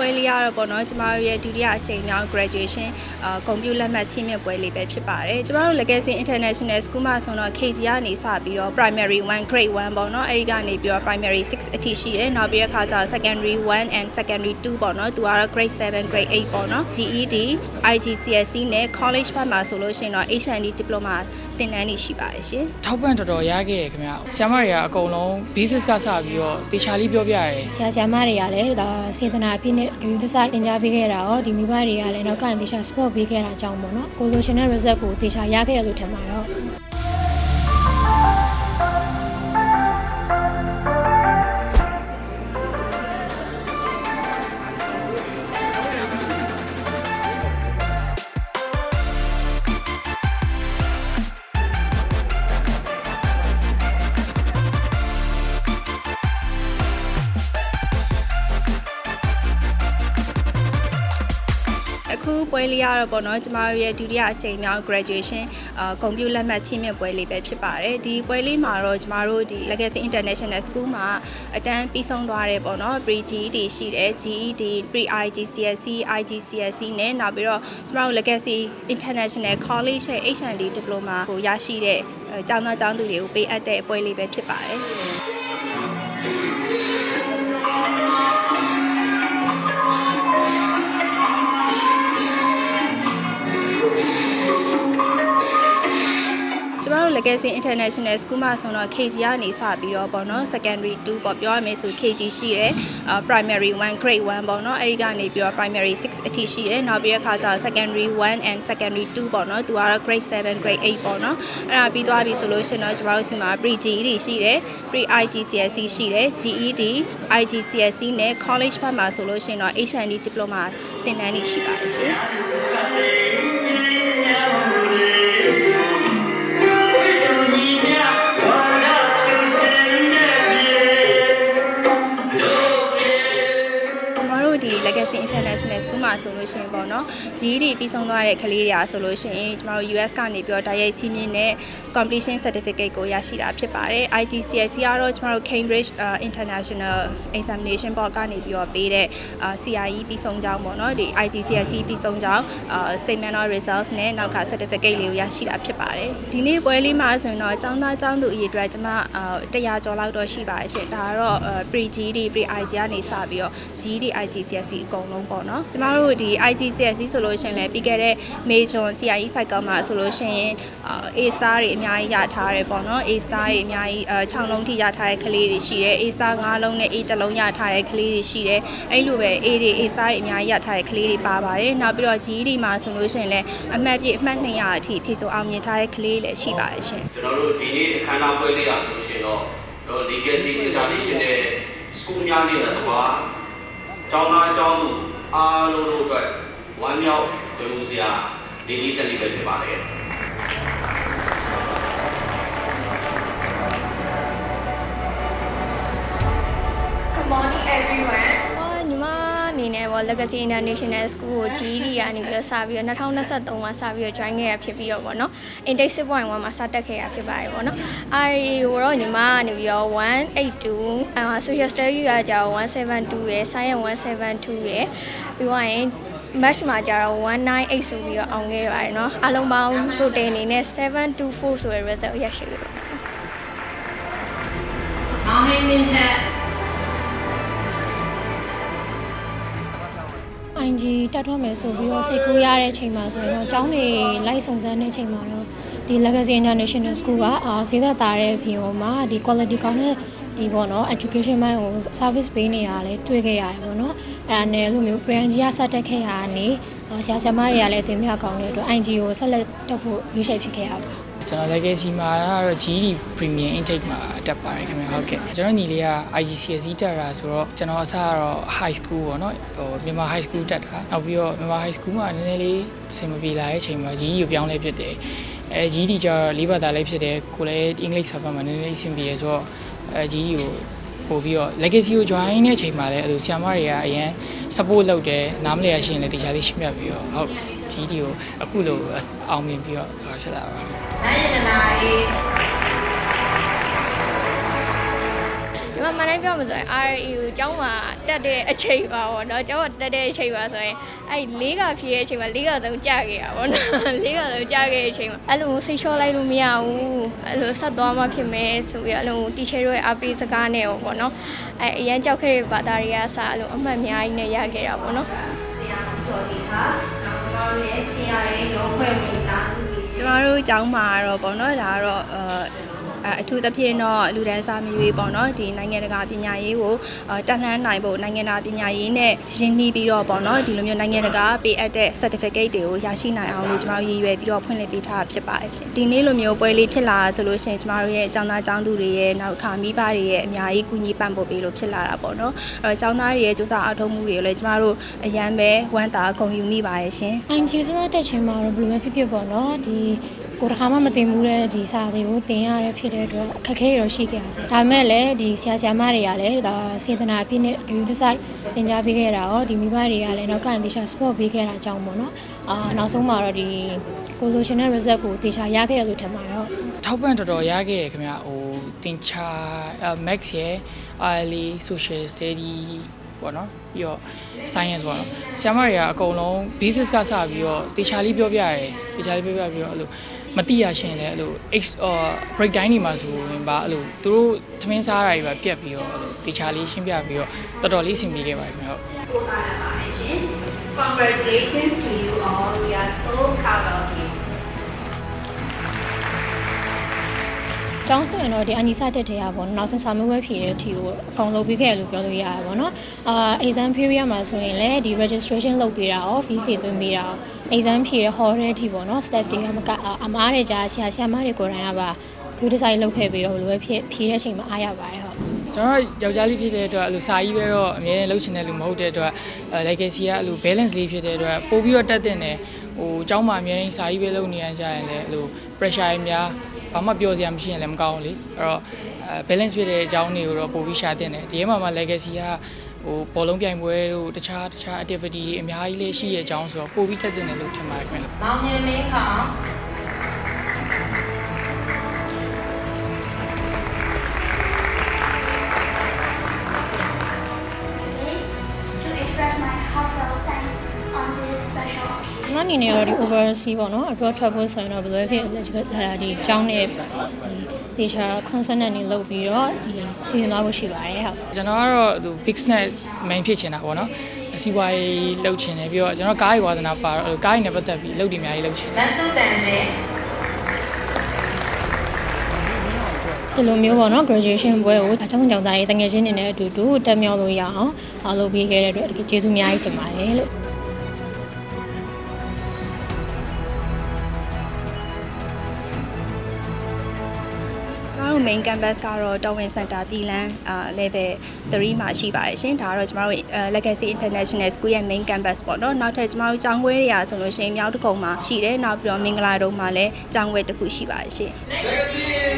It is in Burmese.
ပွဲလေးကတော့ပေါ့နော်ကျမတို့ရဲ့ဒုတိယအချိန်မြောက် graduation အာဂုဏ်ပြုလက်မှတ်ချီးမြှင့်ပွဲလေးပဲဖြစ်ပါတယ်ကျမတို့ Legacy International School မှာဆိုတော့ KG ကနေစပြီးတော့ primary 1 grade 1ပေါ့နော်အဲဒီကနေပြီးတော့ primary 6အထိရှိတယ်နောက်ပြီးတဲ့အခါကျတော့ secondary 1 and secondary 2ပေါ့နော်သူကတော့ grade 7 grade 8ပေါ့နော် GED IGCSE နဲ့ college ဘက်မှာဆိုလို့ရှိရင်တော့ HND diploma သင်တန်းတွေရှိပါတယ်ရှင်ထောက်ပံ့တော်တော်ရခဲ့တယ်ခင်ဗျဆရာမတွေကအကုန်လုံး basis ကစပြီးတော့တေချာလေးပြောပြရတယ်ဆရာဆရာမတွေကလည်းဒါစေတနာအပြည့်နဲ့ဂရုတစိုက်တင် जा ပေးခဲ့တာရောဒီမိဘတွေကလည်းနောက်ကနေတေချာ support ပေးခဲ့တာကြောင့်ပေါ့နော်ကိုလိုချင်တဲ့ result ကိုတေချာရခဲ့ရလို့ထင်ပါတော့ အခုပွဲလေးကတော့ပေါ့နော်ကျမတို့ရဲ့ဒုတိယအချိန်မြောက် graduation အာဂုဏ်ပြုလက်မှတ်ချီးမြှင့်ပွဲလေးပဲဖြစ်ပါတယ်ဒီပွဲလေးမှာတော့ကျမတို့ဒီ Legacy International School မှာအတန်းပြီးဆုံးသွားတယ်ပေါ့နော် pre GED ရှိတယ် GED pre IGCSE IGCSE နဲ့နောက်ပြီးတော့ကျမတို့ Legacy International College ရဲ့ HND diploma ကိုရရှိတဲ့အဲကျောင်းသားကျောင်းသူတွေကိုပေးအပ်တဲ့ပွဲလေးပဲဖြစ်ပါတယ် တို့ Legacy International School မှာဆိုတော့ KG ကနေစပြီးတော့ပေါ့နော် secondary 2ပေါ့ပြောရမယ်ဆို KG ရှိတယ်အာ primary 1 grade 1ပေါ့နော်အဲဒီကနေပြီးတော့ primary 6အထိရှိတယ်နောက်ပြီးတဲ့အခါကျတော့ secondary 1 and secondary 2ပေါ့နော်သူကတော့ grade 7 grade 8ပေါ့နော်အဲ့ဒါပြီးသွားပြီဆိုလို့ရှိရင်တော့ကျမတို့စီမှာ pre GED ရှိတယ် pre IGCSE ရှိတယ် GED IGCSE နဲ့ college ဘက်မှာဆိုလို့ရှိရင်တော့ HND diploma သင်တန်းတွေရှိပါတယ်ရှင် International School မှာဆိုလို့ရှိရင်ပေါ့နော် GED ပြီးဆုံးသွားတဲ့ကလေးတွေအားဆိုလို့ရှိရင်ကျမတို့ US ကနေပြီးတော့တိုက်ရိုက်ချင်းမြင့်တဲ့ completion certificate ကိုရရှိတာဖြစ်ပါတယ် IGCSE ကတော့ကျမတို့ Cambridge uh, International Examination Board ကနေပြီးတော့ပေးတဲ့ uh, CIE ပြီးဆုံးကြောင်းပေါ့နော်ဒီ IGCSE ပြီးဆုံးကြောင်း uh, statement of results နဲ့နောက်က certificate လေးကိုရရှိတာဖြစ်ပါတယ်ဒီနေ့ပွဲလေးမှာဆိုရင်တော့ចောင်းသားចောင်းသူအရေးအတွက်ကျမ uh, 100ကျော်လောက်တော့ရှိပါတယ်ရှင်ဒါကတော့ uh, pre GED pre IG ကနေစပြီးတော့ GED IGCSE အကုန်လုံးပေါ့နော်ကျမတို့ဒီ IGCSE ဆိုလို့ရှိရင်လည်းပြီးခဲ့တဲ့ Major CIE cycle မှာဆိုလို့ရှိရင် uh, A star တွေအများကြီးရထားတယ်ပေါ့နော် A star တွေအများကြီး uh, 6လုံးထိရထားတဲ့ကလေးတွေရှိတယ် A star 5လုံးနဲ့ A တစ်လုံးရထားတဲ့ကလေးတွေရှိတယ်အဲ့လိုပဲ A တွေ A star တွေအများကြီးရထားတဲ့ကလေးတွေပါပါတယ်နောက်ပြီးတော့ GED မှာဆိုလို့ရှိရင်လည်းအမှတ်ပြည့်အမှတ်200အထိဖြည့်ဆိုအောင်မြင်ထားတဲ့ကလေးတွေလည်းရှိပါတယ်ရှင်ကျွန်တော်တို့ဒီနေ့အခမ်းအနားပွဲလေးရဆိုလို့ရှိရင်တော့ကျွန်တော် Legacy International School များနေတဲ့တကွာကျောင်းသားကျောင်းသူ အားလုံးတို့အတွက်ဝမ်းမြောက်ကြိုးစရာဒီနေ့တစ်နေ့ပဲဖြစ်ပါတယ် ပေါ့ Legacy International School ကို GED ကနေပြီးတော့စပြီးတော့2023မှာစပြီးတော့ join ခဲ့ရဖြစ်ပြီးတော့ပေါ့နော် Intake 6.1မှာစတက်ခဲ့ရဖြစ်ပါတယ်ပေါ့နော်အဲဒီဟိုတော့ညီမကနေပြီးတော့182အာ Social Studies ကကြာတော့172ရယ် Science 172ရယ်ပြီးတော့ရင် match မှာကြာတော့198ဆိုပြီးတော့အောင်ခဲ့ပါတယ်เนาะအားလုံးပေါင်း total အနေနဲ့724ဆိုတဲ့ result ရရှိခဲ့ပါတယ် အောင်ဟင်းမင်းထက် ING တက်တော့မယ်ဆိုပြီးတော့စိတ်ကူးရတဲ့အချိန်မှာဆိုရင်တော့ကျောင်းတွေလိုက်စုံစမ်းတဲ့အချိန်မှာတော့ဒီ Legacy International School ကအာဈေးသက်သားတဲ့ပြင်ပေါ်မှာဒီ quality ကောင်းတဲ့ဒီပေါ့နော် education ဘိုင်းကို service ပေးနေရလဲတွေ့ခဲ့ရတယ်ပေါ့နော်အဲ့ဒါနဲ့လိုမျိုး brand ကြီးကစတက်ခဲ့ရတာနေအာဆရာဆရာမတွေကလည်းအသင်ပြကောင်းတဲ့အတွက် ING ကိုဆက်လက်တက်ဖို့ရွေးချယ်ဖြစ်ခဲ့ရပါ ကျွန်တော် legacy မှာကတော့ GED premium intake မှာတက်ပါတယ်ခင်ဗျဟုတ်ကဲ့ကျွန်တော်ညီလေးက IGCSE တက်တာဆိုတော့ကျွန်တော်အစကတော့ high school ပေါ့နော်ဟိုမြန်မာ high school တက်တာနောက်ပြီးတော့မြန်မာ high school မှာနည်းနည်းလေးအဆင်မပြေလာတဲ့အချိန်မှာ GED ကိုပြောင်းလဲဖြစ်တယ်အဲ GED ကျတော့လေးဘာသာလေးဖြစ်တယ်ကိုလည်းအင်္ဂလိပ်စာဖတ်မှာနည်းနည်းလေးအဆင်ပြေရဆိုတော့အဲ GED ကိုပို့ပြီးတော့ legacy ကို join တဲ့အချိန်မှာလည်းအဲ့လိုဆရာမတွေကအရင် support လုပ်တယ်နားမလည်ရရှိရင်လည်းတရားလေးရှင်းပြပြီးတော့ဟုတ် GED ကိုအခုလို အောင်မြင်ပြီးတော့ဖြစ်လာပါမယ်နိုင်ရတနာရေးဒီမှာအမှန်တိုင်းပြောမှဆိုရင် RE ကိုကျောင်းမှာတက်တဲ့အချိန်ပါပေါ့နော်ကျောင်းမှာတက်တဲ့အချိန်ပါဆိုရင်အဲ့လေးကဖြည့်တဲ့အချိန်မှာလေးကသုံးကြခဲ့ရပါတော့လေးကသုံးကြခဲ့တဲ့အချိန်မှာအဲ့လိုစိတ်လျှော့လိုက်လို့မရဘူးအဲ့လိုဆက်သွားမှဖြစ်မယ်ဆိုပြီးအဲ့လိုတီချာတို့ရဲ့အပေးစကားနဲ့ပေါ့နော်အဲ့အရန်ကြောက်ခဲ့တဲ့ဘာသာတွေကစအဲ့လိုအမှတ်အများကြီးနဲ့ရခဲ့တာပေါ့နော်ကျ မတို့အကြောင်းမှာတော့ပေါ့နော်ဒါကတော့ အဲအအထူးသဖြင့်တော့လူဒန်းစားမျိုးရေးပေါ့နော်ဒီနိုင်ငံတကာပညာရေးကိုအာတက်လှမ်းနိုင်ဖို့နိုင်ငံတကာပညာရေးနဲ့ရင်းနှီးပြီးတော့ပေါ့နော်ဒီလိုမျိုးနိုင်ငံတကာပေးအပ်တဲ့ certificate တွေကိုရရှိနိုင်အောင်လို့ကျမတို့ရည်ရွယ်ပြီးတော့ဖွင့်လှစ်ပေးထားတာဖြစ်ပါတယ်ရှင်ဒီနေ့လိုမျိုးပွဲလေးဖြစ်လာတာဆိုလို့ရှိရင်ကျမတို့ရဲ့အကြောင်းသားအကြောင်းသူတွေရဲ့နောက်အခါမိဘတွေရဲ့အများကြီးကူညီပံ့ပိုးပေးလို့ဖြစ်လာတာပေါ့နော်အဲတော့အကြောင်းသားတွေရဲ့စူးစမ်းအားထုတ်မှုတွေကိုလည်းကျမတို့အရန်ပဲဝမ်းသာဂုဏ်ယူမိပါရဲ့ရှင်အိုင်ဂျီစတက်ချင်းမှာတော့ဘယ်လိုပဲဖြစ်ဖြစ်ပေါ့နော်ဒီ ကိုတစ်ခါမှမတင်ဘူးတဲ့ဒီစာတွေကိုတင်ရတဲ့ဖြစ်တဲ့အတွက်အခက်အခဲတွေတော့ရှိခဲ့တယ်ဒါပေမဲ့လည်းဒီဆရာဆရာမတွေကလည်းဒါစေတနာအပြည့်နဲ့ community site သင်ကြားပေးခဲ့တာရောဒီမိဘတွေကလည်းနောက်ကန်တေချာ support ပေးခဲ့တာကြောင့်ပေါ့နော်အာနောက်ဆုံးမှာတော့ဒီကိုလိုချင်တဲ့ result ကိုတေချာရခဲ့ရလို့ထင်ပါတယ်ဟုတ်ထောက်ပံ့တော်တော်ရခဲ့တယ်ခင်ဗျဟိုတင်ချာ max ရယ် ILE social study ပေါ့နော် ပြီးတော့ science ပေါ့နော်ဆရာမတွေကအကုန်လုံး basis ကစပြီးတော့တေချာလေးပြောပြရတယ်တေချာလေးပြောပြပြီးတော့အဲ့လိုမတိရရှင်လဲအဲ့လို X break time တွေမှာဆိုရင်ပါအဲ့လိုသူတို့သမင်းစားတာတွေပါပြက်ပြီးတော့အဲ့လိုတေချာလေးရှင်းပြပြီးတော့တော်တော်လေးအဆင်ပြေခဲ့ပါတယ်ခင်ဗျဟုတ် Congratulations to you all. We are so proud of you. ကျောင်းဆိုရင်တော့ဒီအနီစာတက်တဲ့ရပါတော့နောက်ဆုံးစာမေးပွဲဖြေတဲ့အထိကိုအကောင်လုပ်ပေးခဲ့ရလို့ပြောလို့ရတာပေါ့နော်အာ exam period မှာဆိုရင်လည်းဒီ registration လုပ်ပေးတာရော fees တွေသွင်းပေးတာရော exam ဖြေတဲ့ hall တဲ့အထိပေါ့နော် staff တွေကမကအမားတွေကြာဆရာဆရာမတွေကိုယ်တိုင်ကပါ good design လုပ်ခဲ့ပြီးတော့ဘယ်လိုပဲဖြစ်ဖြေတဲ့အချိန်မှာအားရပါတယ်ဟုတ် ကျွန်တော်ယောက်ျားလေးဖြစ်တဲ့အတွက်အဲ့လိုစာကြီးပဲတော့အမြဲတမ်းလုပ်ချင်တဲ့လူမဟုတ်တဲ့အတွက်အဲ legacy ကအဲ့လို balance လေးဖြစ်တဲ့အတွက်ပို့ပြီးတော့တက်တဲ့နယ်ဟိုအเจ้าမှာအမြဲတမ်းစာကြီးပဲလုပ်နေရကြရင်လည်းအဲ့လို pressure တွေများ ဘာမှပြောစရာမရှိရင်လည်းမကောင်းဘူးလေအဲ့တော့အဲ balance ဖြစ်တဲ့အကြောင်းတွေကိုတော့ပို့ပြီးရှာတင်တယ်ဒီထဲမှာမှ legacy ကဟိုဘောလုံးပြိုင်ပွဲတို့တခြားတခြား activity တွေအများကြီးလေးရှိရဲ့အကြောင်းဆိုတော့ပို့ပြီးတက်တင်တယ်လို့ထင်ပါတယ်ခင်ဗျမောင်မြမင်းခေါင် to express my heartfelt thanks on this special occasion. ကျွန်တော်အနေနဲ့တော့ဒီ overseas ပေါ့နော် abroad travel ဆိုရင်တော့ဘယ်လိုဖြစ်လဲဒီကျောင်းနဲ့ဒီတေချာ consonant တွေလုပ်ပြီးတော့ဒီစီစဉ်သွားဖို့ရှိပါတယ်ဟုတ်ကျွန်တော်ကတော့သူ business main ဖြစ်ချင်တာပေါ့နော်အစီအပွားရေးလုပ်ချင်တယ်ပြီးတော့ကျွန်တော်ကားရေးဝါသနာပါတော့အဲ့လိုကားရေးနဲ့ပတ်သက်ပြီးလုပ်တယ်အများကြီးလုပ်ချင်တယ်လန်စုတန်စင်ဒီလိုမျိုးပေါ့နော် graduation ပွဲကိုအထောက်အကြောင်းသားရေးတငယ်ချင်းတွေနဲ့အတူတူတက်မြောက်လို့ရအောင်အားလုပ်ပေးခဲ့တဲ့အတွက်တကယ်ကျေးဇူးအများကြီးတင်ပါတယ်လို့ main campus ကတော့ Darwin Center ပြည်လန်းအာ level 3မှာရှိပါတယ်ရှင်ဒါကတော့ကျမတို့အဲ Legacy International School ရဲ့ main campus ပေါ့နော်နောက်ထပ်ကျမတို့ကျောင်းခွဲတွေရာဆိုလို့ရှိရင်မြောက်တကုံမှာရှိတယ်နောက်ပြီးတော့မင်္ဂလာတုံမှာလည်းကျောင်းခွဲတစ်ခုရှိပါတယ်ရှင် Legacy